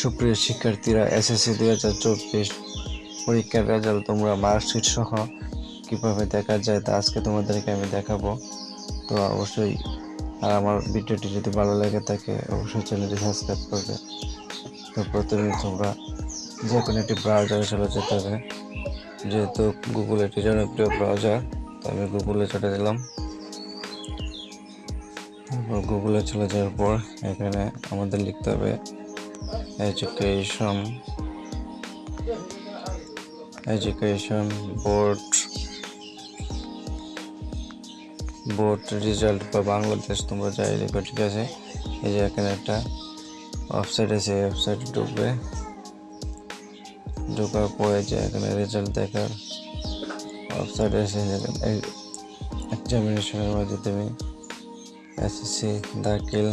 সুপ্রিয় শিক্ষার্থীরা এসএসসি দুই হাজার চব্বিশ পরীক্ষার রেজাল্ট তোমরা মার্কশিট সহ কীভাবে দেখা যায় তা আজকে তোমাদেরকে আমি দেখাবো। তো অবশ্যই আর আমার ভিডিওটি যদি ভালো লেগে থাকে, অবশ্যই চ্যানেলটি সাবস্ক্রাইব করবে। তো প্রথমে তোমরা যে কোনো একটি ব্রাউজারে চলে যেতে হবে। যেহেতু গুগল একটি জনপ্রিয় ব্রাউজার আমি গুগলে চলে তারপর গুগলে চলে যাওয়ার পর এখানে আমাদের লিখতে হবে education education board board result বা বাংলাদেশ তোমরা যাই লিখো ঠিক আছে? এই যে এখানে একটা ওয়েবসাইট আছে ওয়েবসাইটে ঢুকবে। ঢোকার পরে যে এখানে রেজাল্ট দেখার ওয়েবসাইট আছে এক্সামিনেশনের মধ্যে তুমি এসএসসি দাখিল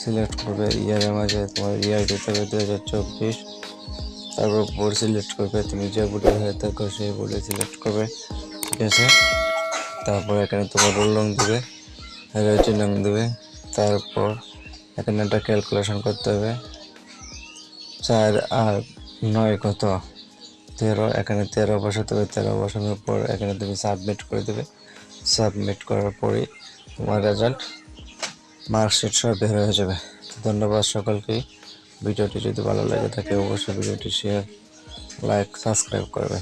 সিলেক্ট করবে ইয়ারের মাঝে তোমার ইয়ার দিতে হবে দু হাজার চব্বিশ তারপর বোর্ড সিলেক্ট করবে তুমি যে বোর্ডে হয়ে থাকো সেই বোর্ডে সিলেক্ট করবে ঠিক আছে তারপর এখানে তোমার রোল রং দেবে রেজি রং দেবে তারপর এখানে একটা ক্যালকুলেশন করতে হবে চার আর নয় কত তেরো, এখানে তেরো বসাতে হবে, তেরো বসানোর পর এখানে তুমি সাবমিট করে দেবে। সাবমিট করার পরে তোমার রেজাল্ট মার্কশিট সব বের হয়ে যাবে। ধন্যবাদ সকলকেই ভিডিওটি যদি ভালো লাগে থাকে, অবশ্যই ভিডিওটি শেয়ার লাইক সাবস্ক্রাইব করবে।